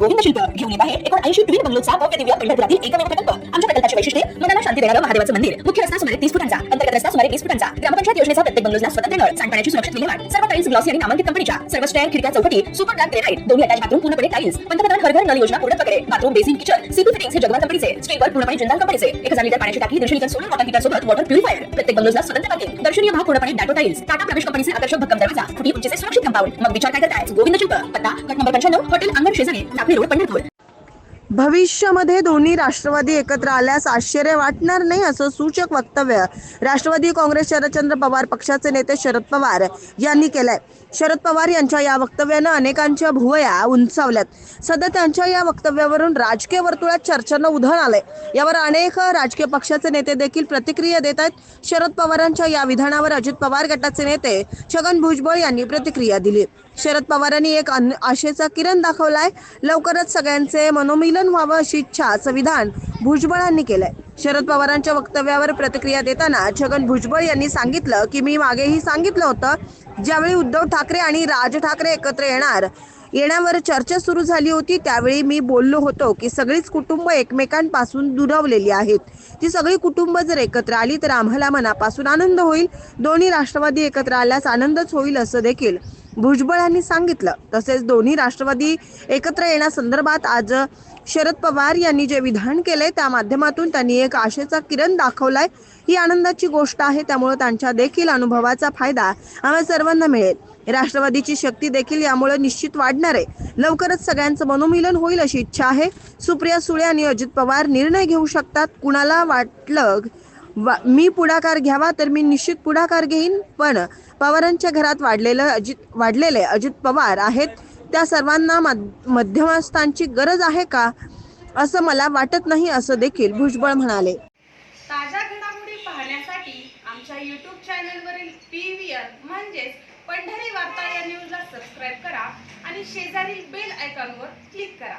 गोविंद शिल्प घेऊन येत आहे. एकोण ऐंशी ट्विन बंगलोचा भव्य दिव्य पंढरपुरातील एकमेव प्रकल्प. आमच्या प्रकल्पाची वैशिष्ट्ये मनाला शांती देणारं महादेवाचं मंदिर. मुख्य रस्ता सुमारे तीस फुटांचा अंतर्गत रस्ता सुमारे वीस फुटांचा. ग्रामपंचायत योजनेचा प्रत्येक बंगलोजला स्वतंत्र नळ सांडपाण्याची सुरक्षित विल्हेवाट. सर्व टाईल्स ग्लॉसी आणि नामांकित कंपनीच्या सर्व स्टँड खिडक्या चौकटी सुपर ग्लास ग्रेनाइट दोन्ही अटॅच बाथरूम पूर्णपणे टाईल्स पंतप्रधान हर घर नल योजना पूर्ण प्रकारे bathroom basin kitchen CP fittings हे जगवा कंपनीचे स्टीलवर पूर्णपणे जिंदाल कंपनीचे. एक हजार लिटर पाण्याची टाकी दीडशे लिटर सोलर वॉटर हीटर सोबत वॉटर प्युरिफायर प्रत्येक बंगलोजला स्वतंत्र पार्किंग दर्शनीय भाग पूर्णपणे डाटो टाईल्स टाटा प्रवेश कंपनीचे आकर्षक भक्कम दरवाजा. फुटी उंचीचे सुरक्षित कंपाऊंड मग विचार काय करताय? गोविंद शिल्प पत्ता गट नंबर पंच्याण्णव हॉटेल अंगण शेजारी टाकळी रोड पंढरपूर. भविष्यामध्ये दोन्ही राष्ट्रवादी एकत्र आल्यास आश्चर्य वाटणार नाही असं सूचक वक्तव्य राष्ट्रवादी काँग्रेस शरदचंद्र पवार पक्षाचे नेते शरद पवार यांनी केलंय. शरद पवार यांच्या या वक्तव्यानं अनेकांच्या भुवया उंचावल्यात. सध्या त्यांच्या या वक्तव्यावरून राजकीय वर्तुळात चर्चांना उधळ आलंय. यावर अनेक राजकीय पक्षाचे नेते देखील प्रतिक्रिया देत आहेत. शरद पवारांच्या या विधानावर अजित पवार गटाचे नेते छगन भुजबळ यांनी प्रतिक्रिया दिली. शरद पवारांनी एक अन- आशेचा किरण दाखवलाय. लवकरच सगळ्यांचे मनोमिलन व्हावं अशी इच्छा संविधान भुजबळांनी केलंय. शरद पवारांच्या वक्तव्यावर प्रतिक्रिया देताना छगन भुजबळ यांनी सांगितलं की मी मागेही सांगितलं होतं ज्यावेळी उद्धव ठाकरे आणि राज ठाकरे एकत्र येणार येण्यावर चर्चा सुरू झाली होती त्यावेळी मी बोललो होतो की सगळीच कुटुंब एकमेकांपासून दुरावलेली आहेत. ती सगळी कुटुंब जर एकत्र आली तर आम्हाला मनापासून आनंद होईल. दोन्ही राष्ट्रवादी एकत्र आल्यास आनंदच होईल असं देखील भुजबळांनी सांगितलं. तसेच दोन्ही राष्ट्रवादी एकत्र येण्यासंदर्भात आज शरद पवार यांनी जे विधान केले त्या माध्यमातून त्यांनी एक आशेचा किरण दाखवलाय. ही आनंदाची गोष्ट आहे त्यामुळे त्यांच्या देखील अनुभवाचा फायदा आम्हा सर्वांना मिळेल. राष्ट्रवादीची शक्ती देखील यामुळे निश्चित वाढणार आहे. लवकरच सगळ्यांचं मनोमिलन होईल अशी इच्छा आहे. सुप्रिया सुळे आणि अजित पवार निर्णय घेऊ शकतात. कुणाला वाटलं वा- मी पुढाकार घ्यावा तर मी निश्चित पुढाकार घेईन. पण पवारांच्या घरात वाढलेलं अजित वाढलेले अजित पवार आहेत. त्या सर्वांना मध्यमस्थांची गरज आहे का? असं मला वाटत नाही असं देखील भुजबळ म्हणाले. ताज्या घडामोडी पाहण्यासाठी आमच्या यूट्यूब चॅनलवरील पी व्ही म्हणजेच पंढरी वार्ता या न्यूजला सबस्क्राईब करा आणि शेजारील बेल आयकॉनवर क्लिक करा.